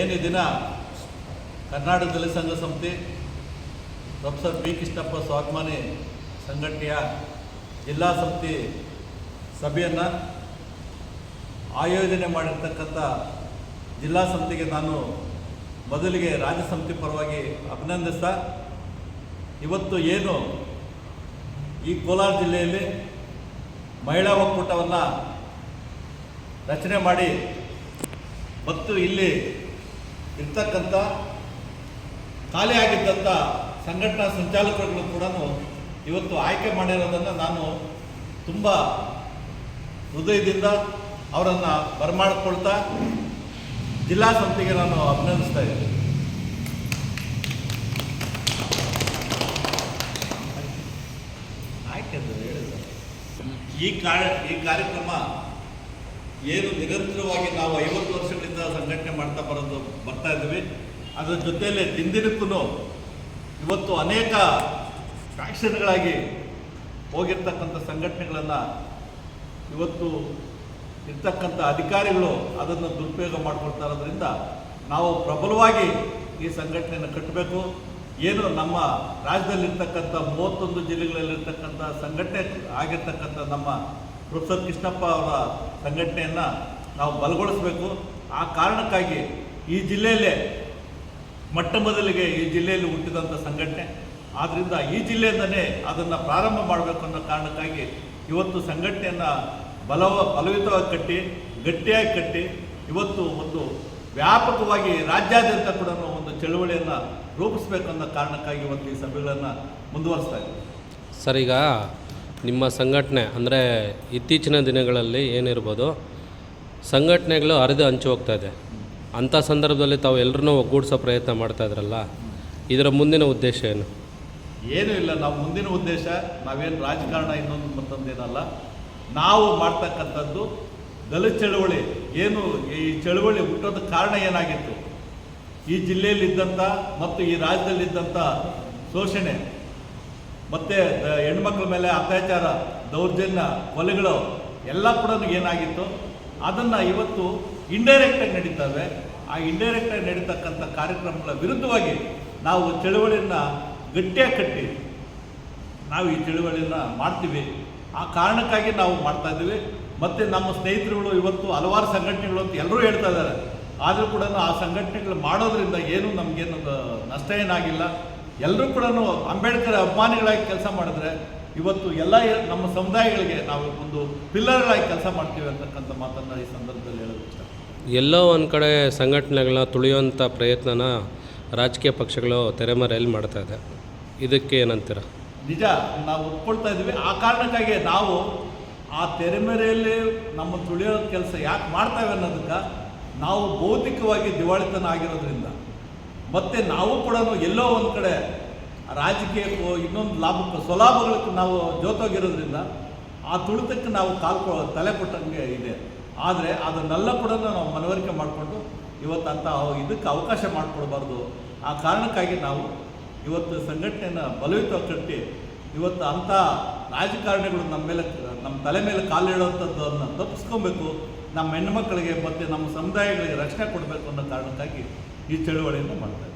ಏನು ದಿನ ಕರ್ನಾಟಕ ದಲಿತ ಸಂಘ ಸಮಿತಿ ಪ್ರೊಫೆಸರ್ ಬಿ ಕೃಷ್ಣಪ್ಪ ಸ್ವಾಭಿಮಾನಿ ಸಂಘಟನೆಯ ಜಿಲ್ಲಾ ಸಮಿತಿ ಸಭೆಯನ್ನು ಆಯೋಜನೆ ಮಾಡಿರ್ತಕ್ಕಂಥ ಜಿಲ್ಲಾ ಸಮಿತಿಗೆ ನಾನು ಮೊದಲಿಗೆ ರಾಜ್ಯ ಸಮಿತಿ ಪರವಾಗಿ ಅಭಿನಂದಿಸ್ತಾ, ಇವತ್ತು ಏನು ಈ ಕೋಲಾರ ಜಿಲ್ಲೆಯಲ್ಲಿ ಮಹಿಳಾ ಒಕ್ಕೂಟವನ್ನು ರಚನೆ ಮಾಡಿ, ಮತ್ತು ಇಲ್ಲಿ ಇರ್ತಕ್ಕಂಥ ಖಾಲಿ ಆಗಿದ್ದಂಥ ಸಂಘಟನಾ ಸಂಚಾಲಕರುಗಳು ಕೂಡ ಇವತ್ತು ಆಯ್ಕೆ ಮಾಡಿರೋದನ್ನು ನಾನು ತುಂಬ ಹೃದಯದಿಂದ ಅವರನ್ನು ಬರಮಾಡಿಕೊಳ್ತಾ ಜಿಲ್ಲಾ ಸಮಿತಿಗೆ ನಾನು ಅಭಿನಂದಿಸ್ತಾ ಇದ್ದೀನಿ. ಆಯ್ಕೆ ಅಂತ ಹೇಳಿದ್ರು. ಈ ಕಾರ್ಯ ಈ ಕಾರ್ಯಕ್ರಮ ಏನು ನಿರಂತರವಾಗಿ ನಾವು ಐವತ್ತು ವರ್ಷಗಳಿಂದ ಸಂಘಟನೆ ಮಾಡ್ತಾ ಬರೋದು ಬರ್ತಾ ಇದ್ದೀವಿ. ಅದರ ಜೊತೆಯಲ್ಲಿ ದಿನದಿನಕ್ಕೂ ಇವತ್ತು ಅನೇಕ ಫ್ಯಾಕ್ಷನ್ಗಳಾಗಿ ಹೋಗಿರ್ತಕ್ಕಂಥ ಸಂಘಟನೆಗಳನ್ನು ಇವತ್ತು ಇರ್ತಕ್ಕಂಥ ಅಧಿಕಾರಿಗಳು ಅದನ್ನು ದುರುಪಯೋಗ ಮಾಡ್ಕೊಳ್ತಾ ಇರೋದ್ರಿಂದ ನಾವು ಪ್ರಬಲವಾಗಿ ಈ ಸಂಘಟನೆಯನ್ನು ಕಟ್ಟಬೇಕು. ಏನು ನಮ್ಮ ರಾಜ್ಯದಲ್ಲಿರ್ತಕ್ಕಂಥ ಮೂವತ್ತೊಂದು ಜಿಲ್ಲೆಗಳಲ್ಲಿರ್ತಕ್ಕಂಥ ಸಂಘಟನೆ ಆಗಿರ್ತಕ್ಕಂಥ ನಮ್ಮ ಪ್ರೊಫೆಸರ್ ಕೃಷ್ಣಪ್ಪ ಅವರ ಸಂಘಟನೆಯನ್ನು ನಾವು ಬಲಗೊಳಿಸಬೇಕು. ಆ ಕಾರಣಕ್ಕಾಗಿ ಈ ಜಿಲ್ಲೆಯಲ್ಲೇ ಮೊಟ್ಟ ಮೊದಲಿಗೆ ಈ ಜಿಲ್ಲೆಯಲ್ಲಿ ಹುಟ್ಟಿದಂಥ ಸಂಘಟನೆ. ಆದ್ದರಿಂದ ಈ ಜಿಲ್ಲೆಯಿಂದನೇ ಅದನ್ನು ಪ್ರಾರಂಭ ಮಾಡಬೇಕು ಅನ್ನೋ ಕಾರಣಕ್ಕಾಗಿ ಇವತ್ತು ಸಂಘಟನೆಯನ್ನು ಬಲವ, ಬಲಯುತವಾಗಿ ಕಟ್ಟಿ, ಗಟ್ಟಿಯಾಗಿ ಕಟ್ಟಿ, ಇವತ್ತು ಒಂದು ವ್ಯಾಪಕವಾಗಿ ರಾಜ್ಯಾದ್ಯಂತ ಕೂಡ ಒಂದು ಚಳುವಳಿಯನ್ನು ರೂಪಿಸಬೇಕು ಅನ್ನೋ ಕಾರಣಕ್ಕಾಗಿ ಇವತ್ತು ಈ ಸಭೆಗಳನ್ನು ಮುಂದುವರಿಸ್ತಾ ಇದ್ದೀವಿ. ಸರ್, ಈಗ ನಿಮ್ಮ ಸಂಘಟನೆ ಅಂದರೆ ಇತ್ತೀಚಿನ ದಿನಗಳಲ್ಲಿ ಏನಿರ್ಬೋದು, ಸಂಘಟನೆಗಳು ಹರಿದು ಹಂಚಿ ಹೋಗ್ತಾ ಇದೆ. ಅಂಥ ಸಂದರ್ಭದಲ್ಲಿ ತಾವು ಎಲ್ಲರನ್ನೂ ಒಗ್ಗೂಡಿಸೋ ಪ್ರಯತ್ನ ಮಾಡ್ತಾ ಇದ್ರಲ್ಲ, ಇದರ ಮುಂದಿನ ಉದ್ದೇಶ ಏನು? ಏನೂ ಇಲ್ಲ, ನಾವು ಮುಂದಿನ ಉದ್ದೇಶ, ನಾವೇನು ರಾಜಕಾರಣ ಇನ್ನೊಂದು ಮತ್ತೊಂದೇನಲ್ಲ ನಾವು ಮಾಡ್ತಕ್ಕಂಥದ್ದು ದಲಿತ ಚಳುವಳಿ. ಏನು ಈ ಚಳುವಳಿ ಹುಟ್ಟೋದ ಕಾರಣ ಏನಾಗಿತ್ತು? ಈ ಜಿಲ್ಲೆಯಲ್ಲಿದ್ದಂಥ ಮತ್ತು ಈ ರಾಜ್ಯದಲ್ಲಿದ್ದಂಥ ಶೋಷಣೆ ಮತ್ತು ಹೆಣ್ಮಕ್ಳ ಮೇಲೆ ಅತ್ಯಾಚಾರ, ದೌರ್ಜನ್ಯ, ಕೊಲೆಗಳು ಎಲ್ಲ ಕೂಡ ಏನಾಗಿತ್ತು? ಅದನ್ನು ಇವತ್ತು ಇಂಡೈರೆಕ್ಟಾಗಿ ನಡೀತವೆ. ಆ ಇಂಡೈರೆಕ್ಟಾಗಿ ನಡೀತಕ್ಕಂಥ ಕಾರ್ಯಕ್ರಮಗಳ ವಿರುದ್ಧವಾಗಿ ನಾವು ಚಳುವಳಿಯನ್ನು ಗಟ್ಟಿಯಾಗಿ ಕಟ್ಟಿ, ನಾವು ಈ ಚಳುವಳಿಯನ್ನು ಮಾಡ್ತೀವಿ. ಆ ಕಾರಣಕ್ಕಾಗಿ ನಾವು ಮಾಡ್ತಾ ಇದ್ದೀವಿ. ಮತ್ತು ನಮ್ಮ ಸ್ನೇಹಿತರುಗಳು ಇವತ್ತು ಹಲವಾರು ಸಂಘಟನೆಗಳು ಅಂತ ಎಲ್ಲರೂ ಹೇಳ್ತಾ ಇದ್ದಾರೆ. ಆದರೂ ಕೂಡ ಆ ಸಂಘಟನೆಗಳು ಮಾಡೋದ್ರಿಂದ ಏನು ನಮಗೇನು ನಷ್ಟ ಏನಾಗಿಲ್ಲ. ಎಲ್ಲರೂ ಕೂಡ ಅಂಬೇಡ್ಕರ್ ಅಭಿಮಾನಿಗಳಾಗಿ ಕೆಲಸ ಮಾಡಿದ್ರೆ ಇವತ್ತು ಎಲ್ಲ ನಮ್ಮ ಸಮುದಾಯಗಳಿಗೆ ನಾವು ಒಂದು ಪಿಲ್ಲರ್ಗಳಾಗಿ ಕೆಲಸ ಮಾಡ್ತೀವಿ ಅಂತಕ್ಕಂಥ ಮಾತನ್ನು ಈ ಸಂದರ್ಭದಲ್ಲಿ ಹೇಳೋದು ಇಷ್ಟ. ಎಲ್ಲೋ ಒಂದು ಕಡೆ ಸಂಘಟನೆಗಳನ್ನ ತುಳಿಯುವಂಥ ಪ್ರಯತ್ನನ ರಾಜಕೀಯ ಪಕ್ಷಗಳು ತೆರೆಮರೆಯಲ್ಲಿ ಮಾಡ್ತಾ ಇದೆ. ಇದಕ್ಕೆ ಏನಂತೀರ? ನಿಜ ನಾವು ಒಪ್ಕೊಳ್ತಾ ಇದ್ದೀವಿ. ಆ ಕಾರಣಕ್ಕಾಗಿ ನಾವು ಆ ತೆರೆಮರೆಯಲ್ಲಿ ನಮ್ಮ ತುಳಿಯೋ ಕೆಲಸ ಯಾಕೆ ಮಾಡ್ತೇವೆ ಅನ್ನೋದಕ್ಕೆ ನಾವು ಭೌತಿಕವಾಗಿ ದಿವಾಳಿತನ ಆಗಿರೋದ್ರಿಂದ ಮತ್ತು ನಾವು ಕೂಡ ಎಲ್ಲೋ ಒಂದು ಕಡೆ ರಾಜಕೀಯಕ್ಕೂ ಇನ್ನೊಂದು ಲಾಭಕ್ಕೆ ಸ್ವಲಾಭಗಳಕ್ಕೂ ನಾವು ಜೋತೋಗಿರೋದ್ರಿಂದ ಆ ತುಳಿತಕ್ಕೆ ನಾವು ಕಾಲ್ಕೊ ತಲೆ ಕೊಟ್ಟಂಗೆ ಇದೆ. ಆದರೆ ಅದನ್ನೆಲ್ಲ ಕೂಡ ನಾವು ಮನವರಿಕೆ ಮಾಡಿಕೊಂಡು ಇವತ್ತು ಅಂತ ಇದಕ್ಕೆ ಅವಕಾಶ ಮಾಡಿಕೊಡ್ಬಾರ್ದು. ಆ ಕಾರಣಕ್ಕಾಗಿ ನಾವು ಇವತ್ತು ಸಂಘಟನೆಯನ್ನು ಬಲಯುತವಾಗಿ ಕಟ್ಟಿ ಇವತ್ತು ಅಂಥ ರಾಜಕಾರಣಿಗಳು ನಮ್ಮ ಮೇಲೆ, ನಮ್ಮ ತಲೆ ಮೇಲೆ ಕಾಲಿಡುವಂಥದ್ದನ್ನು ತಪ್ಪಿಸ್ಕೊಬೇಕು. ನಮ್ಮ ಹೆಣ್ಮಕ್ಳಿಗೆ ಮತ್ತು ನಮ್ಮ ಸಮುದಾಯಗಳಿಗೆ ರಕ್ಷಣೆ ಕೊಡಬೇಕು ಅನ್ನೋ ಕಾರಣಕ್ಕಾಗಿ ಈ ಚಳುವಳಿಯನ್ನು ಮಾಡ್ತಾರೆ